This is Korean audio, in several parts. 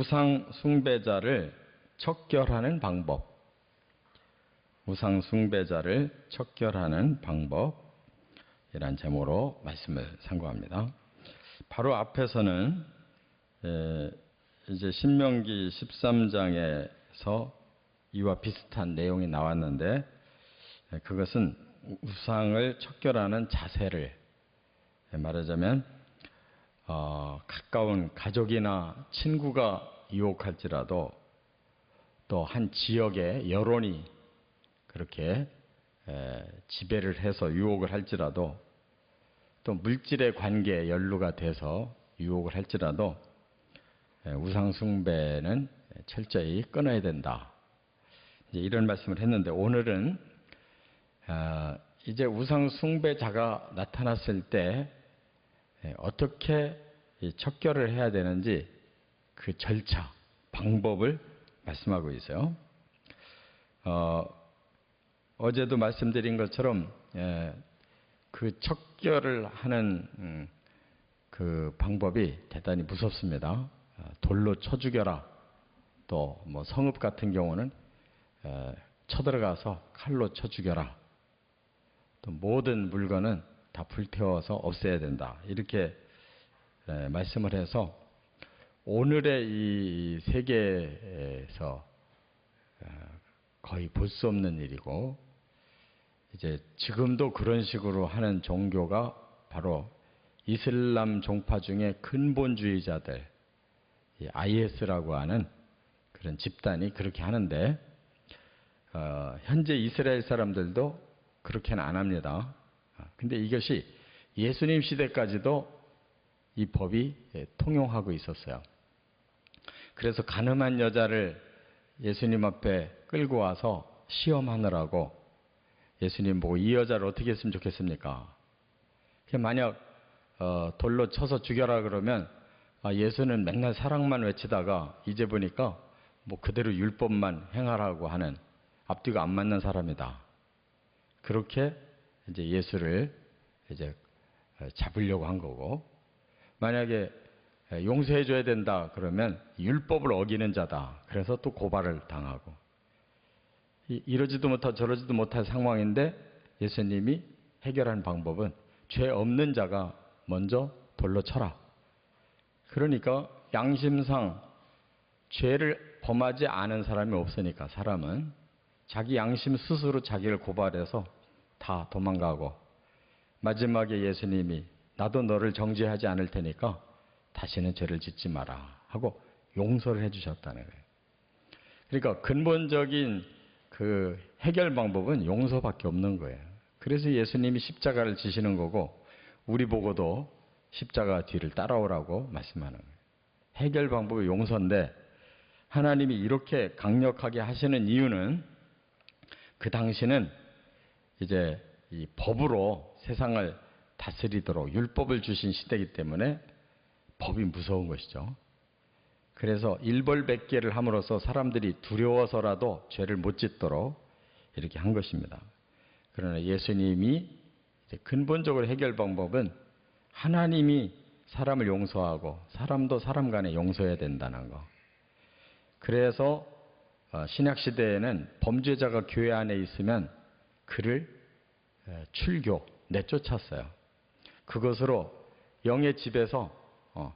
우상 숭배자를 척결하는 방법. 우상 숭배자를 척결하는 방법이란 제목으로 말씀을 상고합니다. 바로 앞에서는 에, 이제 신명기 13장에서 이와 비슷한 내용이 나왔는데 에, 그것은 우상을 척결하는 자세를 말하자면 어, 가까운 가족이나 친구가 유혹할지라도 또 한 지역의 여론이 그렇게 에, 지배를 해서 유혹을 할지라도 또 물질의 관계에 연루가 돼서 유혹을 할지라도 에, 우상숭배는 철저히 끊어야 된다. 이제 이런 말씀을 했는데 오늘은 아, 이제 우상숭배자가 나타났을 때 에, 어떻게 이 척결을 해야 되는지 그 절차, 방법을 말씀하고 있어요. 어, 어제도 말씀드린 것처럼 예, 그 척결을 하는 음, 그 방법이 대단히 무섭습니다. 어, 돌로 쳐 죽여라. 또 뭐 성읍 같은 경우는 에, 쳐들어가서 칼로 쳐 죽여라. 또 모든 물건은 다 불태워서 없애야 된다. 이렇게 에, 말씀을 해서 오늘의 이 세계에서 어, 거의 볼 수 없는 일이고 이제 지금도 그런 식으로 하는 종교가 바로 이슬람 종파 중에 근본주의자들 IS라고 하는 그런 집단이 그렇게 하는데 어, 현재 이스라엘 사람들도 그렇게는 안 합니다. 아, 근데 이것이 예수님 시대까지도 이 법이 예, 통용하고 있었어요. 그래서 가늠한 여자를 예수님 앞에 끌고 와서 시험하느라고 예수님 보고 이 여자를 어떻게 했으면 좋겠습니까? 만약 어, 돌로 쳐서 죽여라 그러면 아, 예수는 맨날 사랑만 외치다가 이제 보니까 뭐 그대로 율법만 행하라고 하는 앞뒤가 안 맞는 사람이다. 그렇게 이제 예수를 이제 잡으려고 한 거고 만약에 용서해 줘야 된다 그러면 율법을 어기는 자다. 그래서 또 고발을 당하고 이러지도 못하고 저러지도 못할 상황인데 예수님이 해결한 방법은 죄 없는 자가 먼저 돌로 쳐라. 그러니까 양심상 죄를 범하지 않은 사람이 없으니까 사람은 자기 양심 스스로 자기를 고발해서 다 도망가고 마지막에 예수님이 나도 너를 정죄하지 않을 테니까 다시는 죄를 짓지 마라 하고 용서를 해주셨다는 거예요. 그러니까 근본적인 그 해결 방법은 용서밖에 없는 거예요. 그래서 예수님이 십자가를 지시는 거고 우리 보고도 십자가 뒤를 따라오라고 말씀하는 거예요. 해결 방법이 용서인데 하나님이 이렇게 강력하게 하시는 이유는 그 당시는 이제 이 법으로 세상을 다스리도록 율법을 주신 시대이기 때문에 법이 무서운 것이죠. 그래서 일벌백계를 함으로써 사람들이 두려워서라도 죄를 못 짓도록 이렇게 한 것입니다. 그러나 예수님이 근본적으로 해결 방법은 하나님이 사람을 용서하고 사람도 사람 간에 용서해야 된다는 거. 그래서 어, 신약 시대에는 범죄자가 교회 안에 있으면 그를 출교 내쫓았어요. 그것으로 영의 집에서 어,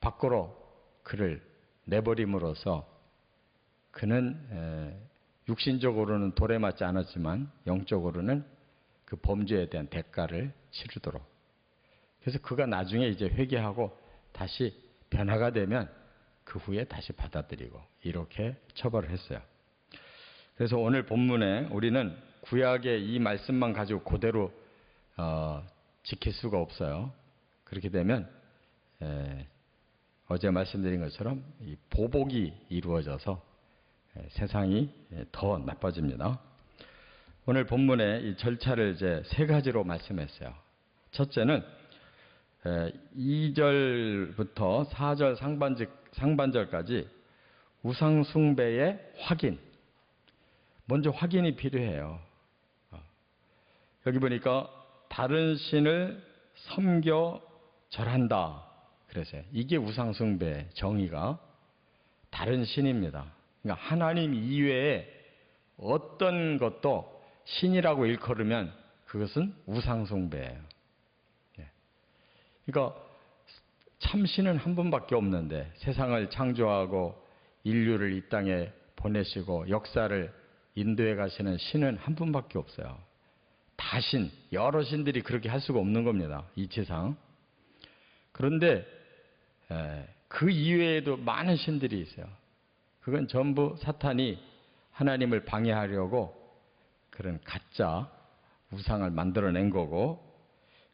밖으로 그를 내버림으로써 그는 육신적으로는 돌에 맞지 않았지만 영적으로는 그 범죄에 대한 대가를 치르도록. 그래서 그가 나중에 이제 회개하고 다시 변화가 되면 그 후에 다시 받아들이고 이렇게 처벌을 했어요. 그래서 오늘 본문에 우리는 구약의 이 말씀만 가지고 그대로 어, 지킬 수가 없어요. 그렇게 되면 에, 어제 말씀드린 것처럼 이 보복이 이루어져서 에, 세상이 더 나빠집니다. 오늘 본문의 이 절차를 이제 세 가지로 말씀했어요. 첫째는 2절부터 4절 상반절, 상반절까지 우상숭배의 확인. 먼저 확인이 필요해요. 어. 여기 보니까 다른 신을 섬겨 절한다. 그래서 이게 우상숭배 정의가 다른 신입니다. 그러니까 하나님 이외에 어떤 것도 신이라고 일컬으면 그것은 우상숭배예요. 예. 그러니까 참 신은 한 분밖에 없는데 세상을 창조하고 인류를 이 땅에 보내시고 역사를 인도해 가시는 신은 한 분밖에 없어요. 다신 여러 신들이 그렇게 할 수가 없는 겁니다. 이치상. 그런데 에, 그 이외에도 많은 신들이 있어요. 그건 전부 사탄이 하나님을 방해하려고 그런 가짜 우상을 만들어낸 거고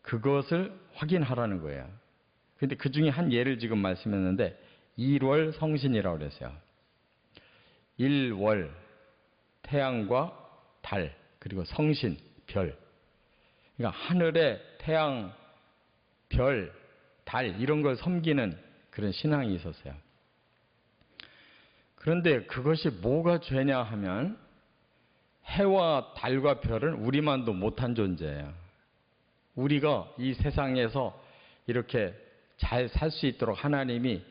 그것을 확인하라는 거예요. 근데 그 중에 한 예를 지금 말씀했는데 일월 성신이라고 그랬어요. 일월 태양과 달 그리고 성신 별. 그러니까 하늘에 태양, 별, 달 이런 걸 섬기는 그런 신앙이 있었어요. 그런데 그것이 뭐가 죄냐 하면 해와 달과 별은 우리만도 못한 존재예요. 우리가 이 세상에서 이렇게 잘 살 수 있도록 하나님이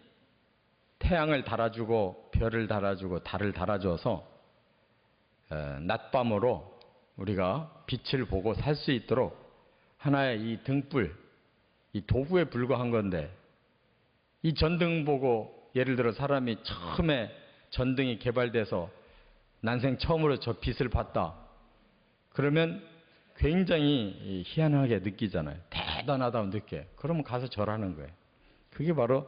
태양을 달아주고 별을 달아주고 달을 달아줘서 어, 낮밤으로 우리가 빛을 보고 살 수 있도록 하나의 이 등불, 이 도구에 불과한 건데 이 전등 보고 예를 들어 사람이 처음에 전등이 개발돼서 난생 처음으로 저 빛을 봤다. 그러면 굉장히 희한하게 느끼잖아요. 대단하다고 느껴. 그러면 가서 절하는 거예요. 그게 바로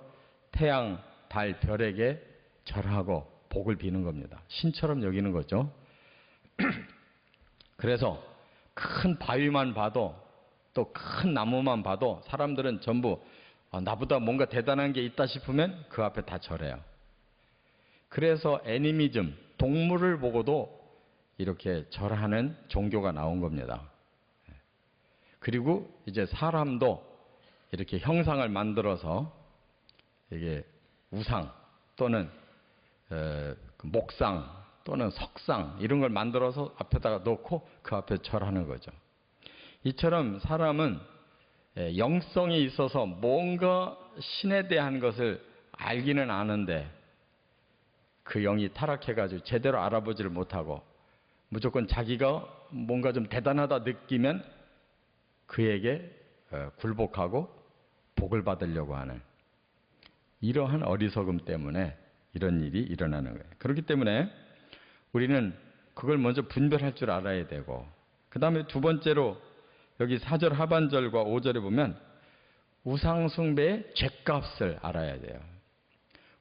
태양, 달, 별에게 절하고 복을 비는 겁니다. 신처럼 여기는 거죠. 그래서 큰 바위만 봐도 또 큰 나무만 봐도 사람들은 전부 아, 나보다 뭔가 대단한 게 있다 싶으면 그 앞에 다 절해요. 그래서 애니미즘, 동물을 보고도 이렇게 절하는 종교가 나온 겁니다. 그리고 이제 사람도 이렇게 형상을 만들어서 이게 우상 또는 그 목상 또는 석상 이런 걸 만들어서 앞에다가 놓고 그 앞에 절하는 거죠. 이처럼 사람은 영성이 있어서 뭔가 신에 대한 것을 알기는 아는데 그 영이 타락해가지고 제대로 알아보지를 못하고 무조건 자기가 뭔가 좀 대단하다 느끼면 그에게 어, 굴복하고 복을 받으려고 하는 이러한 어리석음 때문에 이런 일이 일어나는 거예요. 그렇기 때문에 우리는 그걸 먼저 분별할 줄 알아야 되고 그 다음에 두 번째로 여기 4절 하반절과 5절에 보면 우상숭배의 죄값을 알아야 돼요.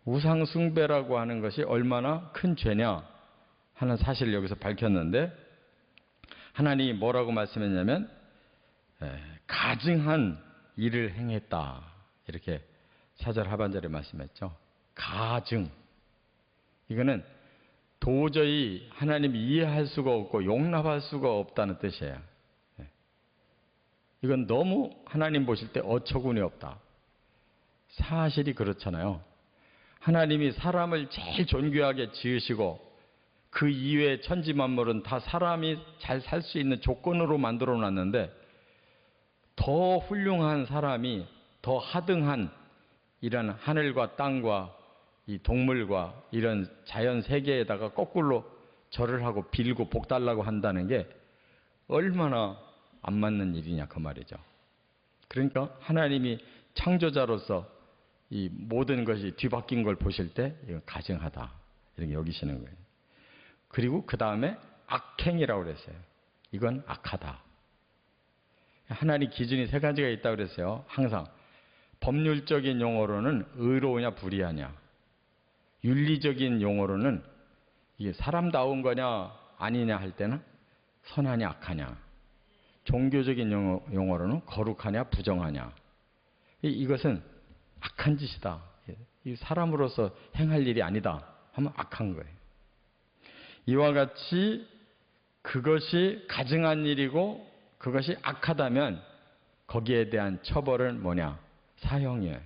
우상숭배라고 하는 것이 얼마나 큰 죄냐 하는 사실을 여기서 밝혔는데 하나님이 뭐라고 말씀했냐면 가증한 일을 행했다 이렇게 4절 하반절에 말씀했죠. 가증 이거는 도저히 하나님이 이해할 수가 없고 용납할 수가 없다는 뜻이에요. 이건 너무 하나님 보실 때 어처구니 없다. 사실이 그렇잖아요. 하나님이 사람을 제일 존귀하게 지으시고 그 이외의 천지 만물은 다 사람이 잘 살 수 있는 조건으로 만들어 놨는데 더 훌륭한 사람이 더 하등한 이런 하늘과 땅과 이 동물과 이런 자연 세계에다가 거꾸로 절을 하고 빌고 복 달라고 한다는 게 얼마나 안 맞는 일이냐 그 말이죠. 그러니까 하나님이 창조자로서 이 모든 것이 뒤바뀐 걸 보실 때 이건 가증하다 이렇게 여기시는 거예요. 그리고 그 다음에 악행이라고 그랬어요. 이건 악하다. 하나님 기준이 세 가지가 있다고 그랬어요. 항상 법률적인 용어로는 의로우냐 불의하냐. 윤리적인 용어로는 이게 사람다운 거냐 아니냐 할 때는 선하냐 악하냐. 종교적인 용어, 로는 거룩하냐 부정하냐. 이 것은 악한 짓이다. 이 사람으로서 행할 일이 아니다. 하면 악한 거예요. 이와 같이 그것이 가증한 일이고 그것이 악하다면 거기에 대한 처벌은 뭐냐? 사형이에요.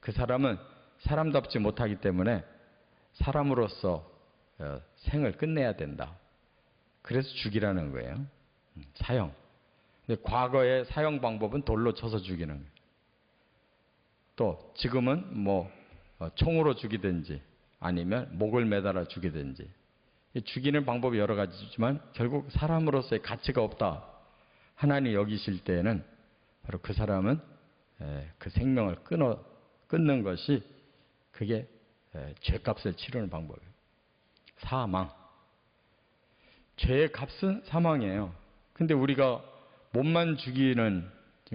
그 사람은 사람답지 못하기 때문에 사람으로서 어, 생을 끝내야 된다. 그래서 죽이라는 거예요. 음, 사형. 근데 과거의 사형 방법은 돌로 쳐서 죽이는 거예요. 또 지금은 뭐 어, 총으로 죽이든지 아니면 목을 매달아 죽이든지 이 죽이는 방법이 여러 가지지만 결국 사람으로서의 가치가 없다. 하나님 여기실 때에는 바로 그 사람은 에, 그 생명을 끊어 끊는 것이 그게 에, 죄값을 치르는 방법이에요. 사망. 죄의 값은 사망이에요. 근데 우리가 몸만 죽이는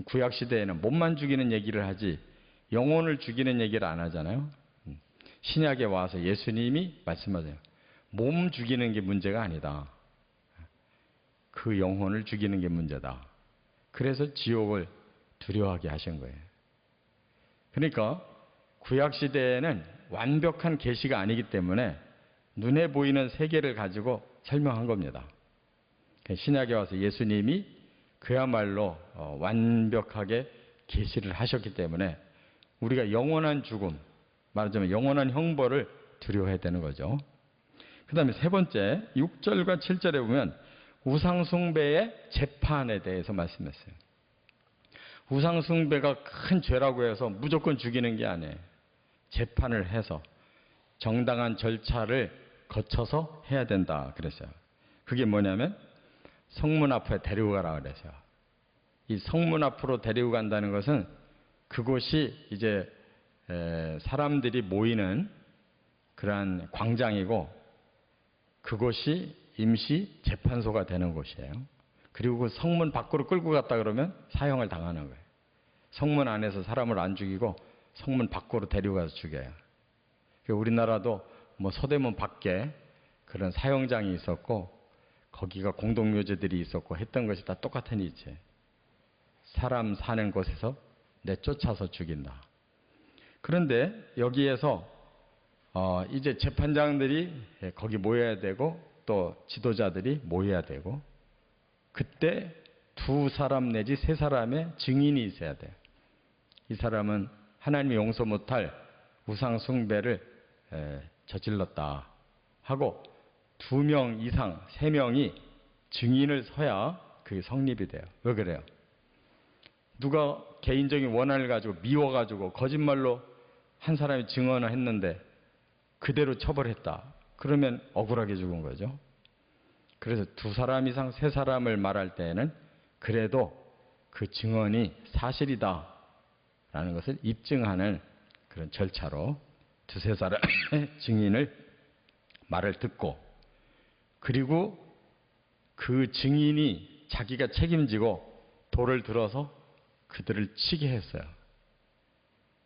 구약 시대에는 몸만 죽이는 얘기를 하지 영혼을 죽이는 얘기를 안 하잖아요. 음. 신약에 와서 예수님이 말씀하세요. 몸 죽이는 게 문제가 아니다. 그 영혼을 죽이는 게 문제다. 그래서 지옥을 두려워하게 하신 거예요. 그러니까 구약 시대에는 완벽한 계시가 아니기 때문에 눈에 보이는 세계를 가지고 설명한 겁니다. 신약에 와서 예수님이 그야말로 어, 완벽하게 계시를 하셨기 때문에 우리가 영원한 죽음, 말하자면 영원한 형벌을 두려워해야 되는 거죠. 그 다음에 세 번째, 6절과 7절에 보면 우상숭배의 재판에 대해서 말씀했어요. 우상숭배가 큰 죄라고 해서 무조건 죽이는 게 아니에요. 재판을 해서 정당한 절차를 거쳐서 해야 된다 그랬어요. 그게 뭐냐면 성문 앞에 데리고 가라 그랬어요. 이 성문 앞으로 데리고 간다는 것은 그곳이 이제 사람들이 모이는 그러한 광장이고 그곳이 임시 재판소가 되는 곳이에요. 그리고 그 성문 밖으로 끌고 갔다 그러면 사형을 당하는 거예요. 성문 안에서 사람을 안 죽이고 성문 밖으로 데리고 가서 죽여요. 우리나라도 뭐 서대문 밖에 그런 사형장이 있었고 거기가 공동묘지들이 있었고 했던 것이 다 똑같은 이체. 사람 사는 곳에서 내쫓아서 죽인다. 그런데 여기에서 어 이제 재판장들이 거기 모여야 되고 또 지도자들이 모여야 되고 그때 두 사람 내지 세 사람의 증인이 있어야 돼요. 이 사람은 하나님이 용서 못할 우상 숭배를 저질렀다 하고 두 명 이상 세 명이 증인을 서야 그게 성립이 돼요. 왜 그래요? 누가 개인적인 원한을 가지고 미워가지고 거짓말로 한 사람이 증언을 했는데 그대로 처벌했다. 그러면 억울하게 죽은 거죠. 그래서 두 사람 이상 세 사람을 말할 때에는 그래도 그 증언이 사실이다. 라는 것을 입증하는 그런 절차로 두세 사람의 증인을 말을 듣고 그리고 그 증인이 자기가 책임지고 돌을 들어서 그들을 치게 했어요.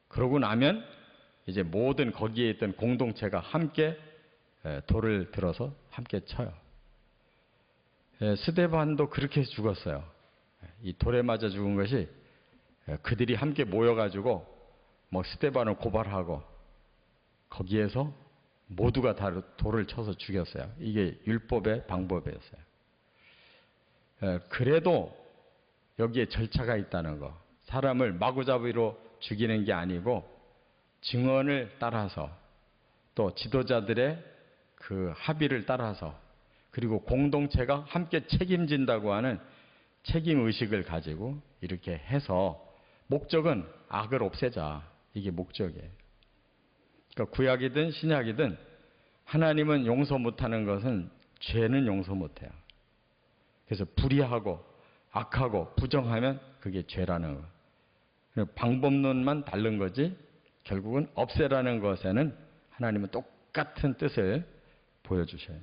그러고 나면 이제 모든 거기에 있던 공동체가 함께 돌을 들어서 함께 쳐요. 스데반도 그렇게 죽었어요. 이 돌에 맞아 죽은 것이 그들이 함께 모여가지고 뭐 스데반을 고발하고 거기에서 모두가 다 돌을 쳐서 죽였어요. 이게 율법의 방법이었어요. 그래도 여기에 절차가 있다는 거. 사람을 마구잡이로 죽이는 게 아니고 증언을 따라서 또 지도자들의 그 합의를 따라서 그리고 공동체가 함께 책임진다고 하는 책임 의식을 가지고 이렇게 해서 목적은 악을 없애자. 이게 목적이에요. 그러니까 구약이든 신약이든 하나님은 용서 못하는 것은 죄는 용서 못해요. 그래서 불의하고 악하고 부정하면 그게 죄라는 거. 방법론만 다른 거지 결국은 없애라는 것에는 하나님은 똑같은 뜻을 보여주셔요.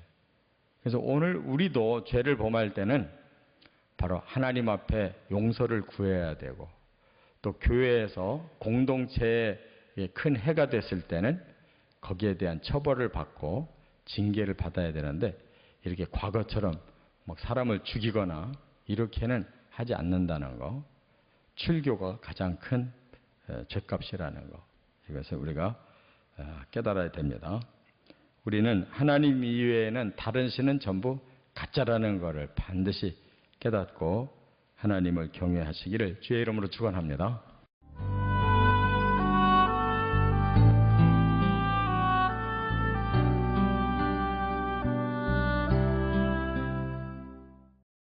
그래서 오늘 우리도 죄를 범할 때는 바로 하나님 앞에 용서를 구해야 되고 또 교회에서 공동체에 큰 해가 됐을 때는 거기에 대한 처벌을 받고 징계를 받아야 되는데 이렇게 과거처럼 막 사람을 죽이거나 이렇게는 하지 않는다는 거. 출교가 가장 큰 죄값이라는 거. 이것을 우리가 깨달아야 됩니다. 우리는 하나님 이외에는 다른 신은 전부 가짜라는 것을 반드시 깨닫고 하나님을 경외하시기를 주의 이름으로 축원합니다.